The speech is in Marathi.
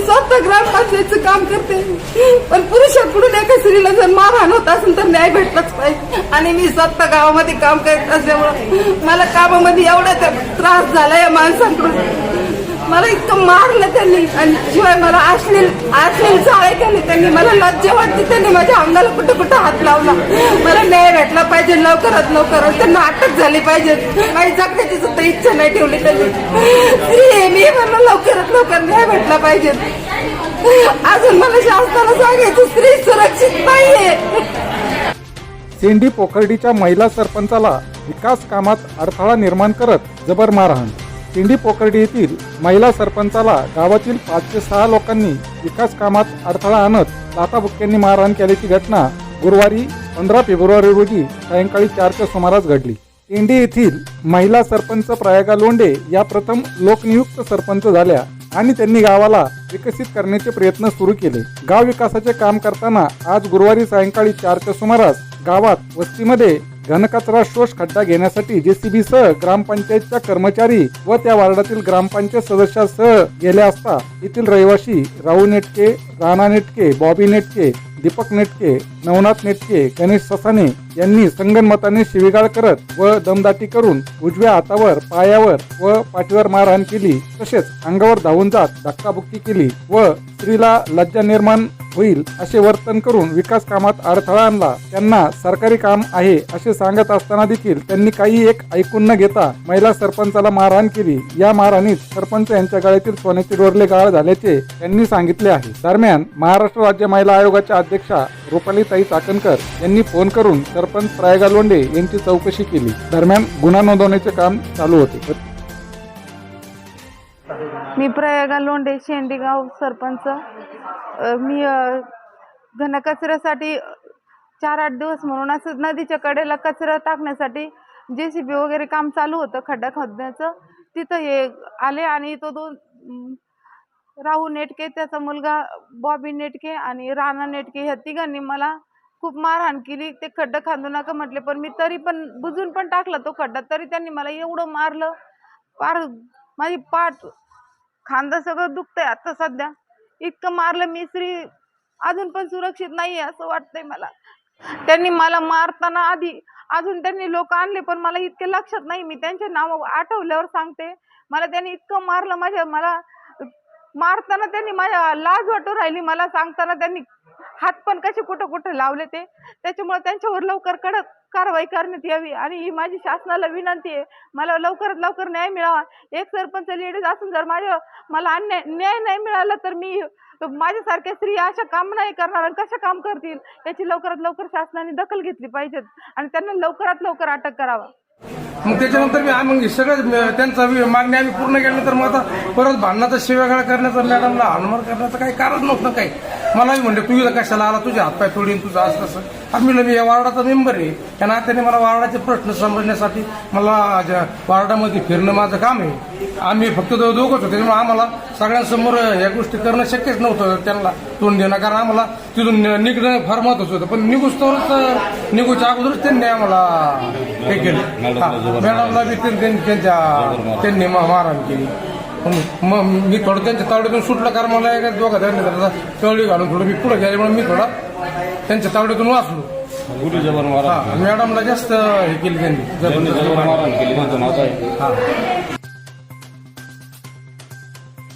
स्वतः ग्रामपंचायतचं काम करते. पण पुरुषाकडून एका स्त्रीला जर मारहाण होत असेल तर न्याय भेटलाच पाहिजे. आणि मी स्वतः गावामध्ये काम करत असल्यामुळं मला कामामध्ये एवढा त्रास झाला या माणसांकडून. मला इतकं मारलं त्यांनी. आणि शिवाय मला अश्लील अश्लील चाळे त्यांनी त्यांनी मला लज्जा वाटते त्यांनी माझ्या अंगाला कुठं कुठं हात लावला. मला न्याय भेटला पाहिजे लवकरात लवकर. त्यांना अटक झाली पाहिजे. माझी जगण्याची सुद्धा इच्छा नाही ठेवली त्यांनी. त्यांना लवकरात लवकर न्याय भेटला पाहिजे. अजून मला शासनाला सांगायचं स्त्री सुरक्षित नाहीये. सेंडी पोखर्डीच्या महिला सरपंचाला विकास कामात अडथळा निर्माण करत जबर मारहाण. सिंडी पोखर्डी येथील महिला सरपंचाला गावातील पाच ते सहा लोकांनी विकास कामात अडथळा आणत लाथाबुक्क्यांनी मारहाण केल्याची घटना गुरुवारी पंधरा फेब्रुवारी रोजी सायंकाळी चारच्या सुमारास घडली. सेंडी येथील महिला सरपंच प्रयागा लोंडे या प्रथम लोकनियुक्त सरपंच झाल्या आणि त्यांनी गावाला विकसित करण्याचे प्रयत्न सुरू केले. गाव विकासाचे काम करताना आज गुरुवारी सायंकाळी चारच्या सुमारास गावात वस्तीमध्ये घनकचरा शोष खड्डा घेण्यासाठी जेसीबी सह ग्रामपंचायतच्या कर्मचारी व त्या वार्डातील ग्रामपंचायत सदस्यासह गेले असता येथील रहिवासी राहू नेटके राणा नेटके बॉबी नेटके दीपक नेटके नवनाथ नेटके गणेश ससाने यांनी संगनमताने शिवीगाळ करत व दमदाटी करून उजव्या हातावर पायावर व पाठीवर मारहाण केली तसेच अंगावर धावून जात धक्काबुक्की केली व स्त्रीला लज्जा निर्माण होईल असे वर्तन करून विकास कामात अडथळा आणला. त्यांना सरकारी काम आहे असे सांगत असताना देखील त्यांनी काही एक ऐकून न घेता महिला सरपंचाला मारहाण केली. या मारहाणीत सरपंच यांच्या गळ्यातील सोन्याचे डोरले गाळ झाल्याचे त्यांनी सांगितले आहे. दरम्यान महाराष्ट्र राज्य महिला आयोगाच्या अध्यक्षा रुपालीताई चाकणकर यांनी फोन करून सरपंच प्रयागा लोंडे यांची चौकशी केली. दरम्यान गुन्हा नोंदवण्याचे काम चालू होते. मी प्रयागा लोंढे शेंडीगाव सरपंच. मी घनकचऱ्यासाठी चार आठ दिवस म्हणून असं नदीच्या कडेला कचरा टाकण्यासाठी जे सी बी वगैरे काम चालू होतं खड्डा खोदण्याचं. तिथं हे आले आणि तो दोन राहू नेटके त्याचा मुलगा बॉबी नेटके आणि राणा नेटके ह्या तिघांनी मला खूप मारहाण केली. ते खड्डा खांदू नका म्हटले पण मी तरी पण बुजून पण टाकला तो खड्डा. तरी त्यांनी मला एवढं मारलं. पार माझी पाठ खांदा सगळं दुखतंय आता सध्या. इतकं मारलं मी स्त्री अजून पण सुरक्षित नाही आहे असं वाटतंय मला. त्यांनी मला मारताना आधी अजून त्यांनी लोक आणले पण मला इतके लक्षात नाही. मी त्यांचे नाव आठवल्यावर सांगते. मला त्यांनी इतकं मारलं माझ्या मला मारताना त्यांनी माझ्या लाज वाटू राहिली. मला सांगताना त्यांनी हात पण कसे कुठं कुठं लावले ते. त्याच्यामुळे त्यांच्यावर लवकर कडक कारवाई करण्यात यावी. आणि ही माझी शासनाला विनंती आहे. मला लवकरात लवकर न्याय मिळावा. एक सरपंच लेडीज असून जर माझ्या मला अन्याय न्याय नाही मिळाला तर मी माझ्यासारख्या स्त्रिया अशा काम नाही करणार आणि कशा काम करतील? याची लवकरात लवकर शासनाने दखल घेतली पाहिजेत आणि त्यांना लवकरात लवकर अटक करावा. मग त्याच्यानंतर मी मग सगळं त्यांचा मागणी आम्ही पूर्ण केल्यानंतर मग आता परत भांडणाचा शिवेगाळा करण्याचा मॅडमला हानमार करण्याचं काही कारण नव्हतं काही. मला म्हणले तू इथं कशाला आला? तुझे हातपाय तोडीन तुझं असं कसं आणि मी मी या वार्डाचा मेंबर आहे. त्या नात्याने मला वार्डाचे प्रश्न समजण्यासाठी मला वार्डामध्ये फिरणं माझं काम आहे. आम्ही फक्त दोघंच होते. त्यामुळे आम्हाला सगळ्यांसमोर या गोष्टी करणं शक्यच नव्हतं त्यांना तोंड देणं. कारण आम्हाला तिथून निघणं फार महत्वाचं होतं. पण निघूस्तवरच निघूच्या अगोदरच त्यांनी आम्हाला हे केलं. मॅडमला बी त्यां- त्यां- त्यांच्या त्यांनी मारहाण केली. मग मग मी थोडं त्यांच्या तावडीतून सुटलं कारण मला एका दोघा त्यांनी तवडी घालून थोडं मी पुढे गेल्यामुळे मी थोडा त्यांच्या तावडीतून वाचलो. गुरु जबर मारा मॅडमला जास्त हे केली त्यांनी. जबर मारहाण केली त्यांचं नाव काय हा.